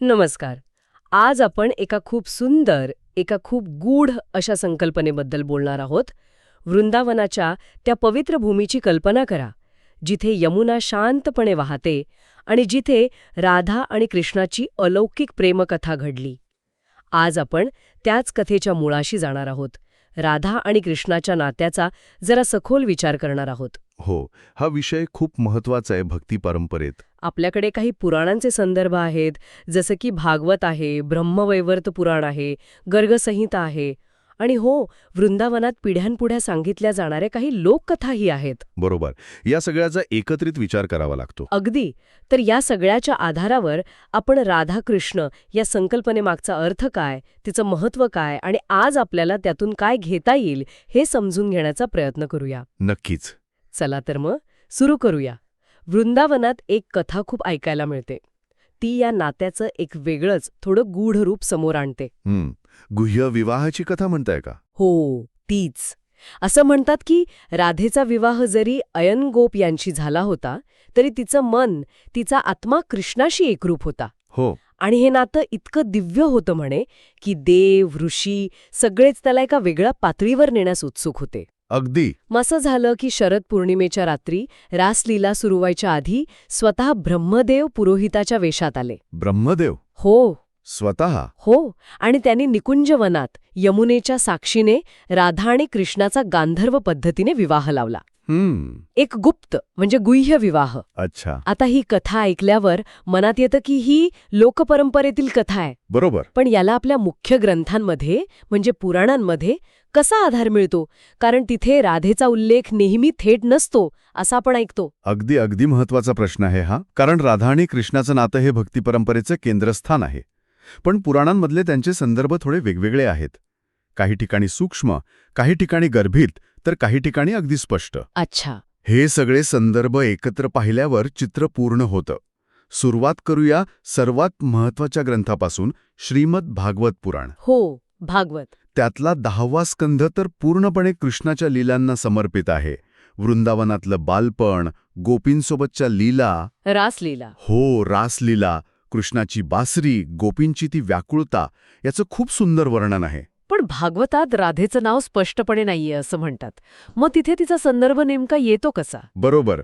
नमस्कार. आज आपण एका खूप सुंदर एका खूप गूढ अशा संकल्पनेबद्दल बोलणार आहोत. वृंदावनाच्या त्या पवित्र भूमीची कल्पना करा जिथे यमुना शांतपणे वाहते आणि जिथे राधा आणि कृष्णाची अलौकिक प्रेमकथा घडली. आज आपण त्याच कथेच्या मुळाशी जाणार आहोत. राधा आणि कृष्णाच्या नात्याचा जरा सखोल विचार करणार आहोत. हो हा विषय खूप महत्त्वाचा आहे भक्ती परंपरेत. आपल्याकडे काही पुराणांचे संदर्भ आहेत जसं की भागवत आहे ब्रह्मवैवर्त पुराण आहे गर्गसंहिता आहे आणि हो वृंदावनात पिढ्यानपुढ्या सांगितल्या जाणाऱ्या काही लोककथाही आहेत. बरोबर. या सगळ्याचा एकत्रित विचार करावा लागतो. अगदी. तर या सगळ्याच्या आधारावर आपण राधाकृष्ण या संकल्पनेमागचा अर्थ काय तिचं महत्त्व काय आणि आज आपल्याला त्यातून काय घेता येईल हे समजून घेण्याचा प्रयत्न करूया. नक्कीच. चला तर मग सुरू करूया. वृंदावनात एक कथा खूप ऐकायला मिळते. ती या नात्याचं एक वेगळंच थोडं गूढ रूप समोर आणते. गुह्य विवाहाची कथा म्हणताय का? हो तीच. असं म्हणतात की राधेचा विवाह जरी अयनगोप यांशी झाला होता तरी तिचं मन तिचा आत्मा कृष्णाशी एकरूप होता. हो. आणि हे नातं इतकं दिव्य होतं म्हणे की देव ऋषी सगळेच त्याला एका वेगळ्या पातळीवर नेण्यास उत्सुक होते. अगदी. मग असं झालं की शरद पौर्णिमेच्या रात्री रासलीला सुरू व्हायच्या आधी स्वतः ब्रह्मदेव पुरोहिताच्या वेशात आले. ब्रह्मदेव? हो. स्वतः? हो. आणि त्यांनी निकुंज वनात यमुनेच्या साक्षीने राधा आणि कृष्णाचा गांधर्व पद्धतीने विवाह लावला. एक गुप्त म्हणजे गुह्य विवाह. अच्छा. आता ही कथा ऐकल्यावर मनात येतं की ही लोकपरंपरेतील कथा आहे. बरोबर. पण याला आपल्या मुख्य ग्रंथांमध्ये म्हणजे पुराणांमध्ये कसा आधार मिळतो? कारण तिथे राधेचा उल्लेख नेहमी थेट नसतो असा आपण ऐकतो. अगदी अगदी महत्त्वाचा प्रश्न आहे हा. कारण राधा आणि कृष्णाचं नातं हे भक्ती परंपरेचं केंद्रस्थान आहे. पण पुराणांमधले त्यांचे संदर्भ थोडे वेगवेगळे आहेत. काही ठिकाणी सूक्ष्म काही ठिकाणी गर्भित तर काही ठिकाणी अगदी स्पष्ट. अच्छा. हे सगळे संदर्भ एकत्र पाहिल्यावर चित्र पूर्ण होतं. सुरुवात करूया सर्वात महत्त्वाच्या ग्रंथापासून श्रीमद भागवत पुराण. हो भागवत. त्यातला दहावा स्कंध तर पूर्णपणे कृष्णाच्या लीलांना समर्पित आहे. वृंदावनातलं बालपण गोपींसोबतच्या लीला. रासलीला. हो रासलीला. कृष्णाची बासरी गोपींची ती व्याकुळता याचं खूप सुंदर वर्णन आहे. पण भागवतात राधेचं नाव स्पष्टपणे नाहीये असं म्हणतात. मग तिथे तिचा संदर्भ नेमका येतो कसा? बरोबर.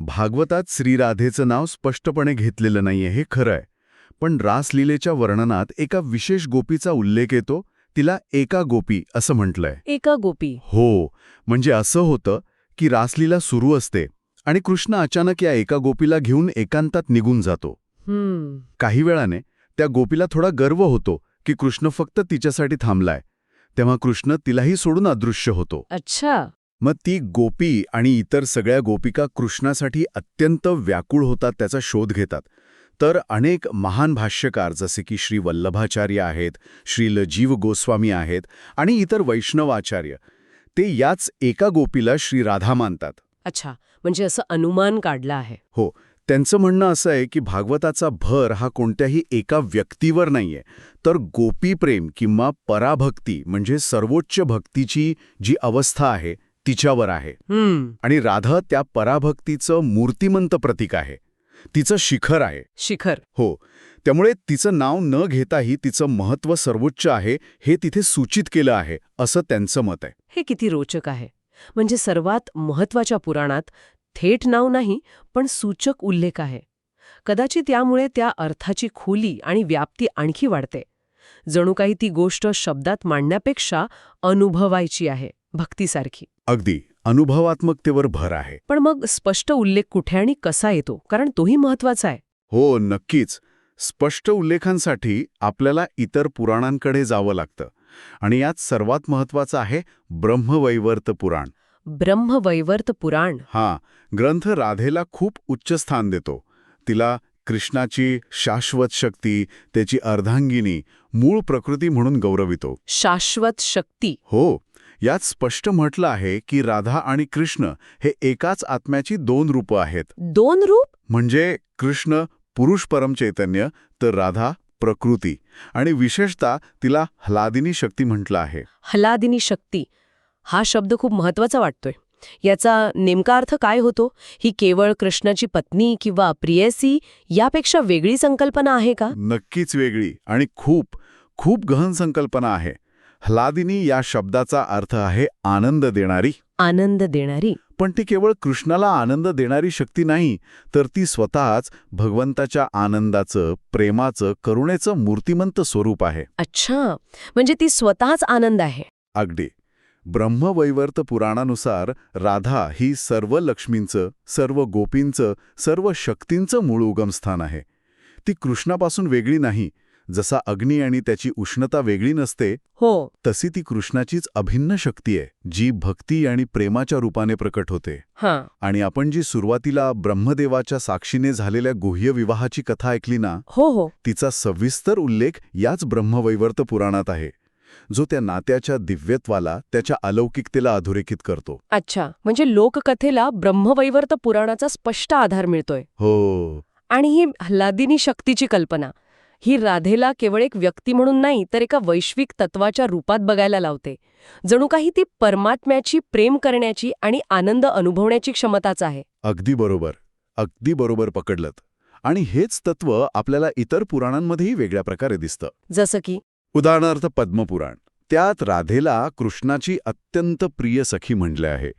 भागवतात श्रीराधेचं नाव स्पष्टपणे घेतलेलं नाहीये हे खरं आहे पण रासलीलेच्या वर्णनात एका विशेष गोपीचा उल्लेख येतो तिला एका गोपी असं म्हटलंय. एका गोपी. हो म्हणजे असं होतं की रासलीला सुरू असते आणि कृष्ण अचानक या एका गोपीला घेऊन एकांतात निघून जातो. काही वेळाने त्या गोपीला थोडा गर्व होतो की कृष्ण फक्त तिच्यासाठी थांबलाय. तेव्हा कृष्ण तिलाही सोडून अदृश्य होतो. अच्छा. मग ती गोपी आणि इतर सगळ्या गोपिका कृष्णासाठी अत्यंत व्याकुळ होतात त्याचा शोध घेतात. तर अनेक महान भाष्यकार जसे की श्री वल्लभाचार्य आहेत श्रील जीव गोस्वामी आहेत आणि इतर वैष्णवाचार्य ते याच एका गोपीला श्री राधा मानतात. अच्छा. म्हणजे असं अनुमान काढला आहे. हो. त्यांचं म्हणणं असं आहे की भागवताचा भर हा कोणत्याही एका व्यक्तीवर नाहीये. तर गोपीप्रेम किंवा पराभक्ती म्हणजे सर्वोच्च भक्तीची जी अवस्था आहे तिच्यावर आहे. आणि राधा त्या पराभक्तीचं मूर्तिमंत प्रतीक आहे. तिचं शिखर आहे. शिखर. हो. त्यामुळे तिचं नाव न घेताही तिचं महत्त्व सर्वोच्च आहे हे तिथे सूचित केलं आहे असं त्यांचं मत आहे. हे किती रोचक आहे. म्हणजे सर्वात महत्त्वाच्या पुराणात थेट नाव नाही पण सूचक उल्लेख आहे. कदाचित त्यामुळे त्या अर्थाची खोली आणि व्याप्ती आणखी वाढते. जणू काही ती गोष्ट शब्दात मांडण्यापेक्षा अनुभवायची आहे भक्तीसारखी. अगदी अनुभवात्मकतेवर भर आहे. पण मग स्पष्ट उल्लेख कुठे आणि कसा येतो? कारण तोही महत्त्वाचा आहे. हो नक्कीच. स्पष्ट उल्लेखांसाठी आपल्याला इतर पुराणांकडे जावं लागतं. आणि यात सर्वात महत्वाचं आहे ब्रह्मवैवर्त पुराण. ब्रह्मवैवर्त पुराण. हा ग्रंथ राधेला खूप उच्च स्थान देतो. तिला कृष्णाची शाश्वत शक्ती त्याची अर्धांगिनी मूळ प्रकृती म्हणून गौरवितो. शाश्वत शक्ती. हो यात स्पष्ट म्हटलं आहे की राधा आणि कृष्ण हे एकाच आत्म्याची दोन रूपं आहेत. दोन रूप? म्हणजे कृष्ण पुरुष परमचैतन्य तर राधा प्रकृती. आणि विशेषतः तिला ह्लादिनी शक्ती म्हटलं आहे. हलादिनी शक्ती. हा शब्द खूप महत्त्वाचा वाटतोय. याचा नेमका अर्थ काय होतो? ही केवळ कृष्णाची पत्नी किंवा प्रियसी यापेक्षा वेगळी संकल्पना आहे का? नक्कीच वेगळी आणि खूप खूप गहन संकल्पना आहे. ह्लादिनी या शब्दाचा अर्थ आहे आनंद देणारी. आनंद देणारी. पण ती केवळ कृष्णाला आनंद देणारी शक्ती नाही तर ती स्वतःच भगवंताच्या आनंदाचं प्रेमाचं करुणेचं मूर्तिमंत स्वरूप आहे. अच्छा. म्हणजे ती स्वतःच आनंद आहे. अगदी. ब्रह्मवैवर्त पुराणानुसार राधा ही सर्व लक्ष्मींचं सर्व गोपींचं सर्व शक्तींचं मूळ उगमस्थान आहे. ती कृष्णापासून वेगळी नाही. जसा अग्नी आणि त्याची उष्णता वेगळी नसते हो. तशी ती कृष्णाचीच अभिन्न शक्ती आहे जी भक्ती आणि प्रेमाच्या रूपाने प्रकट होते. हां. आणि आपण जी सुरुवातीला ब्रह्मदेवाच्या साक्षीने झालेल्या गुह्य विवाहाची कथा ऐकली ना हो हो. तिचा सविस्तर उल्लेख याच ब्रह्मवैवर्त पुराणात आहे. जो त्या नात्याच्या दिव्यत्वाला त्याच्या अलौकिकतेला अधोरेखित करतो. अच्छा म्हणजे लोककथेला ब्रह्मवैवर्त पुराणाचा स्पष्ट आधार मिळतोय. हो. आणि ही ह्लादिनी शक्तीची कल्पना. ही राधेला केवळ एक व्यक्ती म्हणून नाही तर एका वैश्विक तत्वाच्या रूपात बघायला लावते. जणू काही ती परमात्म्याची प्रेम करण्याची आणि आनंद अनुभवण्याची क्षमताच आहे. अगदी बरोबर. अगदी बरोबर पकडलत. आणि हेच तत्व आपल्याला इतर पुराणांमध्येही वेगळ्या प्रकारे दिसतं. जसं की? उदाहरणार्थ पद्मपुराण. त्यात राधेला कृष्णाची अत्यंत प्रिय सखी म्हटले आहे.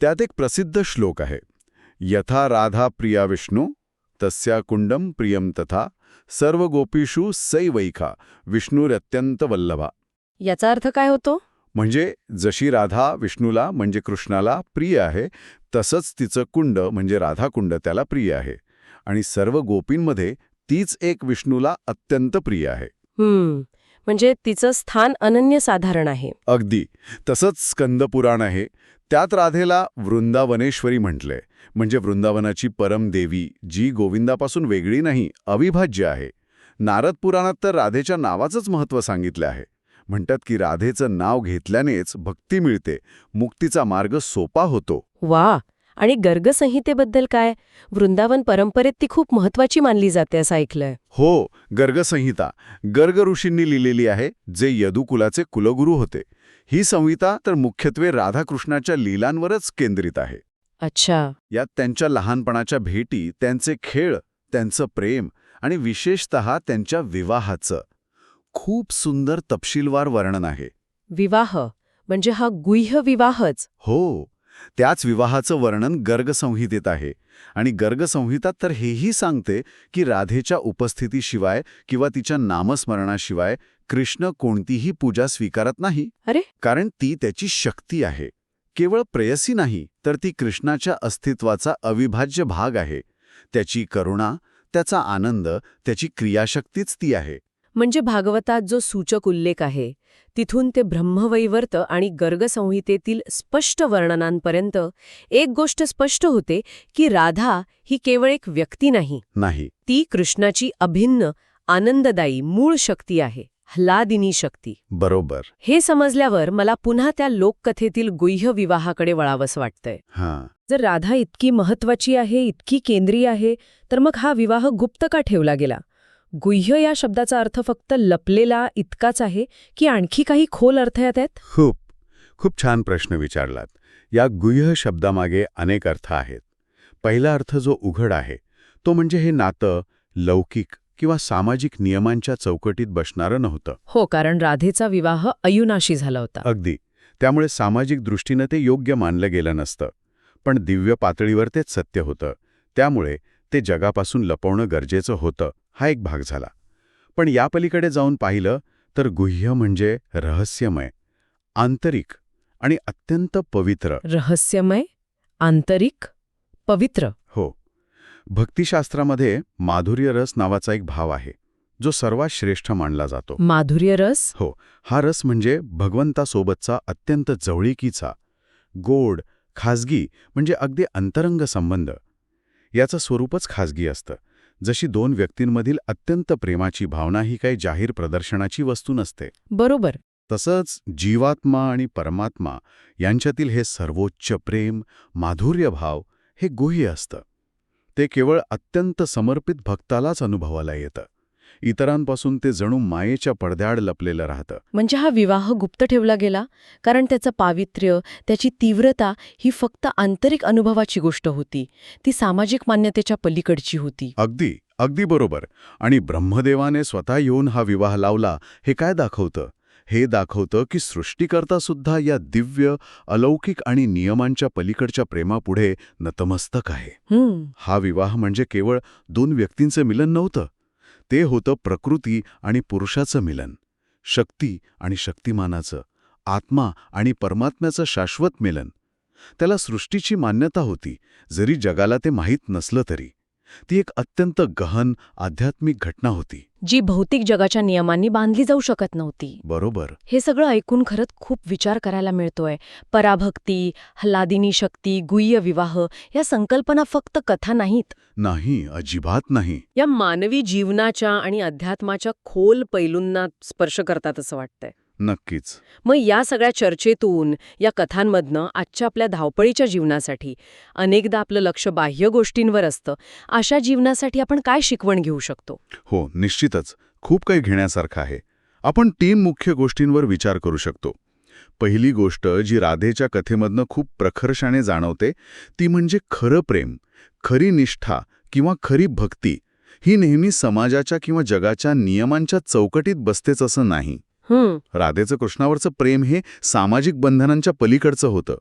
त्यात एक प्रसिद्ध श्लोक आहे. यथा राधा प्रिया विष्णू तस्या कुंडम प्रियम तथा सर्व गोपीषु सैवैखा विष्णुरत्यंत वल्लभा. याचा अर्थ काय होतो? म्हणजे जशी राधा विष्णूला म्हणजे कृष्णाला प्रिय आहे तसंच तिचं कुंड म्हणजे राधाकुंड त्याला प्रिय आहे. आणि सर्व गोपींमध्ये तीच एक विष्णूला अत्यंत प्रिय आहे. म्हणजे तिचं स्थान अनन्यसाधारण आहे. अगदी. तसंच स्कंदपुराण आहे. त्यात राधेला वृंदावनेश्वरी म्हटलंय म्हणजे वृंदावनाची परमदेवी जी गोविंदापासून वेगळी नाही अविभाज्य आहे. नारद पुराणात तर राधेच्या नावाचंच महत्त्व सांगितलं आहे. म्हणतात की राधेचं नाव घेतल्यानेच भक्ती मिळते मुक्तीचा मार्ग सोपा होतो. वा! आणि गर्गसंहितेबद्दल काय? वृंदावन परंपरेत ती खूप महत्वाची मानली जाते असं ऐकलंय. हो गर्गसंहिता. गर्ग ऋषींनी लिहिलेली आहे जे यदुकुलाचे कुलगुरू होते. ही संहिता तर मुख्यत्वे राधाकृष्णाच्या लीलांवरच केंद्रित आहे. अच्छा. यात त्यांच्या लहानपणाच्या भेटी त्यांचे खेळ त्यांचं प्रेम आणि विशेषत त्यांच्या विवाहाचं. खूप सुंदर तपशीलवार वर्णन आहे. विवाह म्हणजे हा गुह्य विवाहच. हो. त्याच विवाहाचं वर्णन गर्गसंहितेत आहे. आणि गर्गसंहिता तर हेही सांगते की राधेच्या उपस्थितीशिवाय किंवा तिच्या नामस्मरणाशिवाय कृष्ण कोणतीही पूजा स्वीकारत नाही. अरे! कारण ती त्याची शक्ती आहे. केवळ प्रेयसी नाही तर ती कृष्णाच्या अस्तित्वाचा अविभाज्य भाग आहे. त्याची करुणा त्याचा आनंद त्याची क्रियाशक्तीच ती आहे. म्हणजे भागवतात जो सूचक उल्लेख आहे तिथून ते ब्रह्मवैवर्त आणि गर्गसंहितेतील स्पष्ट वर्णनांपर्यंत एक गोष्ट स्पष्ट होते की राधा ही केवळ एक व्यक्ती नाही. नाही. ती कृष्णाची अभिन्न आनंददायी मूळ शक्ती आहे ह्लादिनी शक्ती. बरोबर. हे समजल्यावर मला पुन्हा त्या लोककथेतील गुह्य विवाहाकडे वळावंसं वाटतंय. जर राधा इतकी महत्वाची आहे इतकी केंद्रीय आहे तर मग हा विवाह गुप्त का ठेवला गेला? गुह्य या शब्दाचा अर्थ फक्त लपलेला इतकाच आहे की आणखी काही खोल अर्थ यात आहेत? खूप. खूप छान प्रश्न विचारलात. या गुह्य शब्दामागे अनेक अर्थ आहेत. पहिला अर्थ जो उघड आहे तो म्हणजे हे नातं लौकिक किंवा सामाजिक नियमांच्या चौकटीत बसणारं नव्हतं. हो कारण राधेचा विवाह अयुनाशी झाला होता. अगदी. त्यामुळे सामाजिक दृष्टीनं ते योग्य मानलं गेलं नसतं. पण दिव्य पातळीवर तेच सत्य होतं. त्यामुळे ते जगापासून लपवणं गरजेचं होतं. हा एक भाग झाला. पण या पलीकडे जाऊन पाहिलं तर गुह्य म्हणजे रहस्यमय आंतरिक आणि अत्यंत पवित्र. रहस्यमय आंतरिक पवित्र. हो. भक्तिशास्त्रामध्ये माधुर्य रस नावाचा एक भाव आहे जो सर्वात श्रेष्ठ मानला जातो. माधुर्य रस? हो. हा रस म्हणजे भगवंतासोबतचा अत्यंत जवळीकीचा गोड खाजगी म्हणजे अगदी अंतरंग संबंध. याचं स्वरूपच खाजगी असतं. जशी दोन व्यक्तींमधील अत्यंत प्रेमाची भावना ही काही जाहीर प्रदर्शनाची वस्तू नसते. बरोबर. तसंच जीवात्मा आणि परमात्मा यांच्यातील हे सर्वोच्च प्रेम माधुर्य भाव हे गुह्य असतं. ते केवळ अत्यंत समर्पित भक्तालाच अनुभवाला येतं. इतरांपासून ते जणू मायेच्या पडद्याआड लपलेलं राहतं. म्हणजे हा विवाह गुप्त ठेवला गेला? कारण त्याचं पावित्र्य त्याची तीव्रता ही फक्त आंतरिक अनुभवाची गोष्ट होती. ती सामाजिक मान्यतेच्या पलीकडची होती. अगदी अगदी बरोबर. आणि ब्रह्मदेवाने स्वतः येऊन हा विवाह लावला हे काय दाखवतं? हे दाखवतं की सृष्टिकर्ता सुद्धा या दिव्य अलौकिक आणि नियमांच्या पलीकडच्या प्रेमापुढे नतमस्तक आहे. हा विवाह म्हणजे केवळ दोन व्यक्तींचं मिलन नव्हतं. ते होतं प्रकृती आणि पुरुषाचं मिलन शक्ती आणि शक्तिमानाचं आत्मा आणि परमात्म्याचं शाश्वत मिलन. त्याला सृष्टीची मान्यता होती जरी जगाला ते माहीत नसलं तरी. ती एक अत्यंत गहन आध्यात्मिक घटना होती. जी भौतिक जगाच्या नियमांनी बांधली जाऊ शकत नव्हती. बरोबर. हे सगळं ऐकून खरंच खूप विचार करायला मिळतोय. पराभक्ती हल्लादिनी शक्ती गुह्य विवाह या संकल्पना फक्त कथा नाहीत. नाही अजिबात नाही. या मानवी जीवनाच्या आणि अध्यात्माच्या खोल पैलूंना स्पर्श करतात असं वाटतंय. नक्कीच. मग या सगळ्या चर्चेतून या कथांमधनं आजच्या आपल्या धावपळीच्या जीवनासाठी अनेकदा आपलं लक्ष बाह्य गोष्टींवर असतं अशा जीवनासाठी आपण काय शिकवण घेऊ शकतो? हो निश्चितच. खूप काही घेण्यासारखं आहे. आपण तीन मुख्य गोष्टींवर विचार करू शकतो. पहिली गोष्ट जी राधेच्या कथेमधनं खूप प्रखरशाने जाणवते ती म्हणजे खरं प्रेम खरी निष्ठा किंवा खरी भक्ती ही नेहमी समाजाच्या किंवा जगाच्या नियमांच्या चौकटीत बसतेच असं नाही. राधेचं कृष्णावरचं प्रेम हे सामाजिक बंधनांच्या पलीकडचं होतं.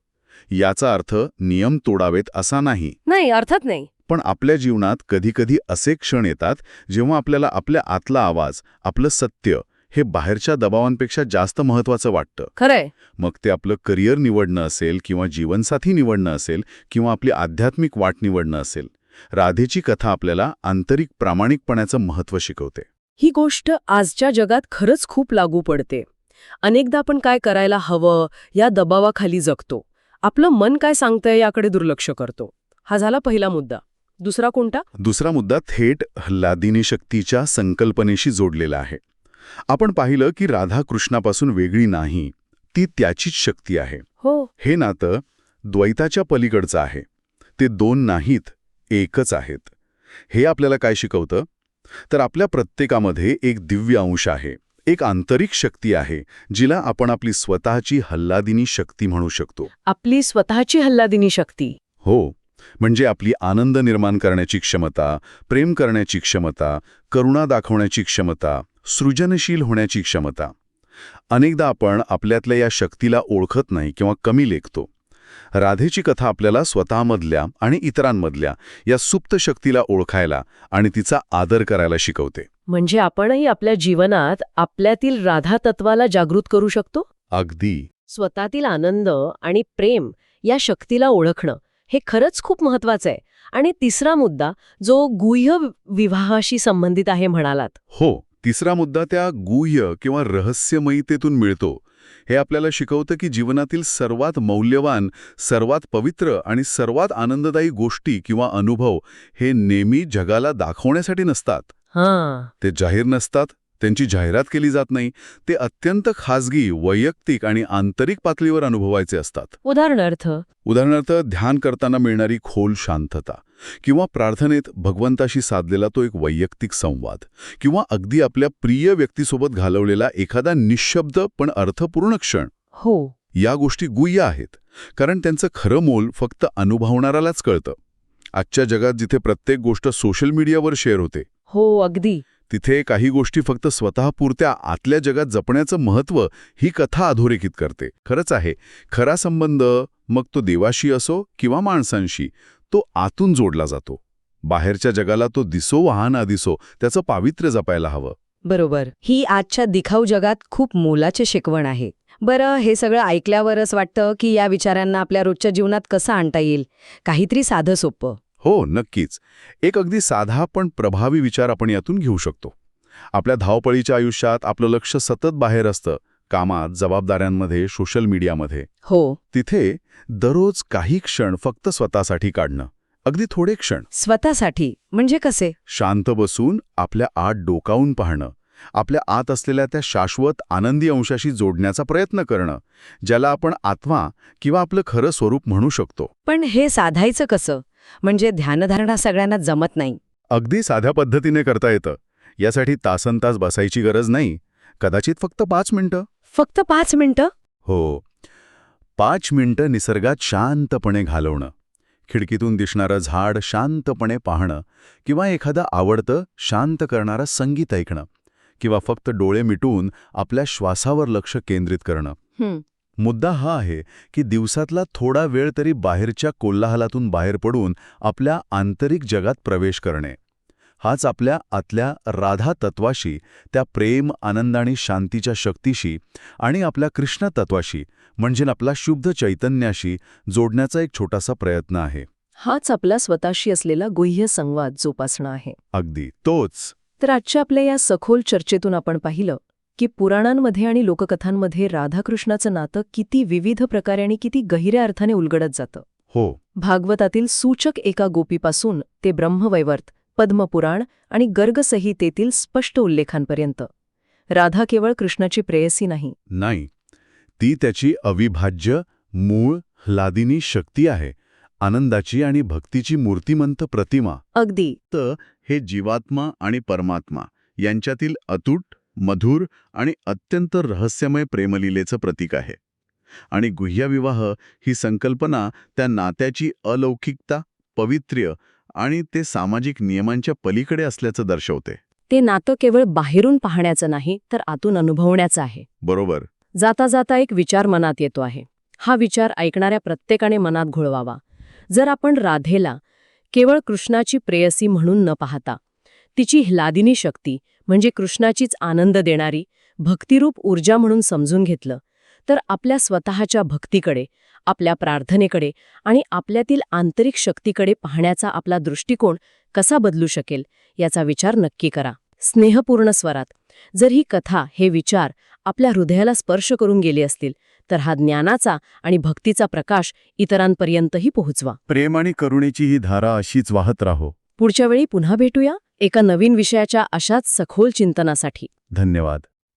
याचा अर्थ नियम तोडावेत असा नाही. नाही अर्थात नाही. पण आपल्या जीवनात कधीकधी असे क्षण येतात जेव्हा आपल्याला आपल्या आतला आवाज आपलं सत्य हे बाहेरच्या दबावांपेक्षा जास्त महत्वाचं वाटतं. खरंय. मग ते आपलं करिअर निवडणं असेल किंवा जीवनसाथी निवडणं असेल किंवा आपली आध्यात्मिक वाट निवडणं असेल. राधेची कथा आपल्याला आंतरिक प्रामाणिकपणाचं महत्त्व शिकवते. ही गोष्ट आजच्या जगात खरंच खूप लागू पडते. अनेकदा आपण काय करायला हवं या दबावाखाली जगतो. आपलं मन काय सांगतंय याकडे दुर्लक्ष करतो. हा झाला पहिला मुद्दा. दुसरा कोणता? दुसरा मुद्दा थेट हल्लादिनी शक्तीच्या संकल्पनेशी जोडलेला आहे. आपण पाहिलं की राधा कृष्णापासून वेगळी नाही ती त्याचीच शक्ती आहे. हो. हे नातं द्वैताच्या पलीकडचं आहे. ते दोन नाहीत एकच आहेत. हे आपल्याला काय शिकवतं? तर आपल्या प्रत्येकामध्ये एक दिव्य अंश आहे एक आंतरिक शक्ती आहे जिला आपण आपली स्वतःची हल्लादिनी शक्ती म्हणू शकतो. आपली स्वतःची हल्लादिनी शक्ती. हो म्हणजे आपली आनंद निर्माण करण्याची क्षमता प्रेम करण्याची क्षमता करुणा दाखवण्याची क्षमता सृजनशील होण्याची क्षमता. अनेकदा आपण आपल्यातल्या या शक्तीला ओळखत नाही किंवा कमी लेखतो. राधेची कथा आपल्याला स्वतःमधल्या आणि इतरांमधल्या या सुप्त शक्तीला ओळखायला आणि तिचा आदर करायला शिकवते. म्हणजे आपणही आपल्या जीवनात आपल्यातील राधा तत्वाला जागृत करू शकतो? अगदी. स्वतःतील आनंद आणि प्रेम या शक्तीला ओळखणं हे खरंच खूप महत्वाचं आहे. आणि तिसरा मुद्दा जो गुह्य विवाहाशी संबंधित आहे म्हणालात. हो तिसरा मुद्दा त्या गुह्य किंवा रहस्यमयीतेतून मिळतो. हे आपल्याला शिकवतं की जीवनातील सर्वात मौल्यवान सर्वात पवित्र आणि सर्वात आनंददायी गोष्टी किंवा अनुभव हे नेहमी जगाला दाखवण्यासाठी नसतात. हां. ते जाहीर नसतात त्यांची जाहिरात केली जात नाही ते अत्यंत खाजगी वैयक्तिक आणि आंतरिक पातळीवर अनुभवायचे असतात. उदाहरणार्थ? उदाहरणार्थ ध्यान करताना मिळणारी खोल शांतता. किंवा प्रार्थनेत भगवंताशी साधलेला तो एक वैयक्तिक संवाद किंवा अगदी आपल्या प्रिय व्यक्तीसोबत घालवलेला एखादा निशब्द पण अर्थपूर्ण क्षण. हो. या गोष्टी गुह्य आहेत कारण त्यांचं खरं मोल फक्त अनुभवणारालाच कळतं. आजच्या जगात जिथे प्रत्येक गोष्ट सोशल मीडियावर शेअर होते हो अगदी. तिथे काही गोष्टी फक्त स्वतःपुरत्या आतल्या जगात जपण्याचं महत्त्व ही कथा अधोरेखित करते. खरंच आहे खरा संबंध मग तो देवाशी असो किंवा माणसांशी तो आतून जोडला जातो. बाहेरच्या जगाला तो दिसो वा ना दिसो त्याचं पावित्र्य जपायला हवं. बरोबर. ही आजच्या दिखाऊ जगात खूप मोलाचे शिकवण आहे. बरं हे सगळं ऐकल्यावरच वाटतं की या विचारांना आपल्या रोजच्या जीवनात कसं आणता येईल? काहीतरी साधं सोपं. हो नक्कीच. एक अगदी साधा पण प्रभावी विचार आपण यातून घेऊ शकतो. आपल्या धावपळीच्या आयुष्यात आपलं लक्ष सतत बाहेर असतं. कामात जबाबदाऱ्यांमध्ये सोशल मीडियामध्ये हो. तिथे दररोज काही क्षण फक्त स्वतःसाठी काढणं. अगदी थोडे क्षण. स्वतःसाठी. म्हणजे कसे? शांत बसून आपल्या आत डोकावून पाहणं. आपल्या आत असलेल्या त्या शाश्वत आनंदी अंशाशी जोडण्याचा प्रयत्न करणं ज्याला आपण आत्मा किंवा आपलं खरं स्वरूप म्हणू शकतो. पण हे साधायचं कसं? म्हणजे ध्यानधारणा सगळ्यांना जमत नाही. अगदी साध्या पद्धतीने करता येतं. यासाठी तासन तास बसायची गरज नाही. कदाचित फक्त पाच मिनिटं. फक्त पाच मिनिटं? हो. पाच मिनिटं निसर्गात शांतपणे घालवणं खिडकीतून दिसणारं झाड शांतपणे पाहणं किंवा एखादं आवडतं शांत करणारं संगीत ऐकणं किंवा फक्त डोळे मिटून आपल्या श्वासावर लक्ष केंद्रित करणं. मुद्दा हा आहे की दिवसातला थोडा वेळ तरी बाहेरच्या कोल्हाहलातून बाहेर पडून आपल्या आंतरिक जगात प्रवेश करणे. हाच आपल्या आतल्या राधा तत्वाशी त्या प्रेम आनंद आणि शांतीच्या शक्तीशी आणि आपल्या कृष्ण तत्वाशी म्हणजे आपला शुद्ध चैतन्याशी जोडण्याचा एक छोटासा प्रयत्न आहे. हाच आपला स्वतःशी असलेला गुह्य संवाद जोपासणं आहे. अगदी. तोच. तर आजच्या आपल्या या सखोल चर्चेतून आपण पाहिलं की पुराणांमध्ये आणि लोककथांमध्ये राधाकृष्णाचं नातं किती विविध प्रकारे आणि किती गहिऱ्या अर्थाने उलगडत जातं. हो. भागवतातील सूचक एका गोपीपासून ते ब्रह्मवैवर्त पद्मपुराण आणि गर्गसंहितेतील स्पष्ट उल्लेखांपर्यंत. राधा केवळ कृष्णाची प्रेयसी नाही. नाही. ती त्याची अविभाज्य मूळ ह्लादिनी शक्ती आहे आनंदाची आणि भक्तीची मूर्तिमंत प्रतिमा. अगदी. तर हे जीवात्मा आणि परमात्मा यांच्यातील अतूट मधुर आणि अत्यंत रहस्यमय प्रेमलीलेचं प्रतीक आहे. आणि गुह्यविवाह ही संकल्पना त्या नात्याची अलौकिकता पवित्र्य आणि ते सामाजिक नियमांच्या पलीकडे असल्याचं दर्शवते. ते नातं केवळ बाहेरून पाहण्याचं नाही तर आतून अनुभवण्याचं आहे. बरोबर. जाता जाता एक विचार मनात येतो आहे. हा विचार ऐकणाऱ्या प्रत्येकाने मनात घोळवावा. जर आपण राधेला केवळ कृष्णाची प्रेयसी म्हणून न पाहता तिची ह्लादिनी शक्ती म्हणजे कृष्णाचीच आनंद देणारी भक्तिरूप ऊर्जा म्हणून समजून घेतलं तर आपल्या स्वतःच्या भक्तीकडे आपल्या प्रार्थनेकडे आणि आपल्यातील आंतरिक शक्तीकडे पाहण्याचा आपला दृष्टिकोन कसा बदलू शकेल याचा विचार नक्की करा. स्नेहपूर्ण स्वरात जर ही कथा हे विचार आपल्या हृदयाला स्पर्श करून गेले असतील तर हा ज्ञानाचा आणि भक्तीचा प्रकाश इतरांपर्यंतही पोहोचवा. प्रेम आणि करुणेची ही धारा अशीच वाहत राहो. पुढच्या वेळी पुन्हा भेटूया एका नवीन विषयाच्या अशाच सखोल चिंतनासाठी. धन्यवाद.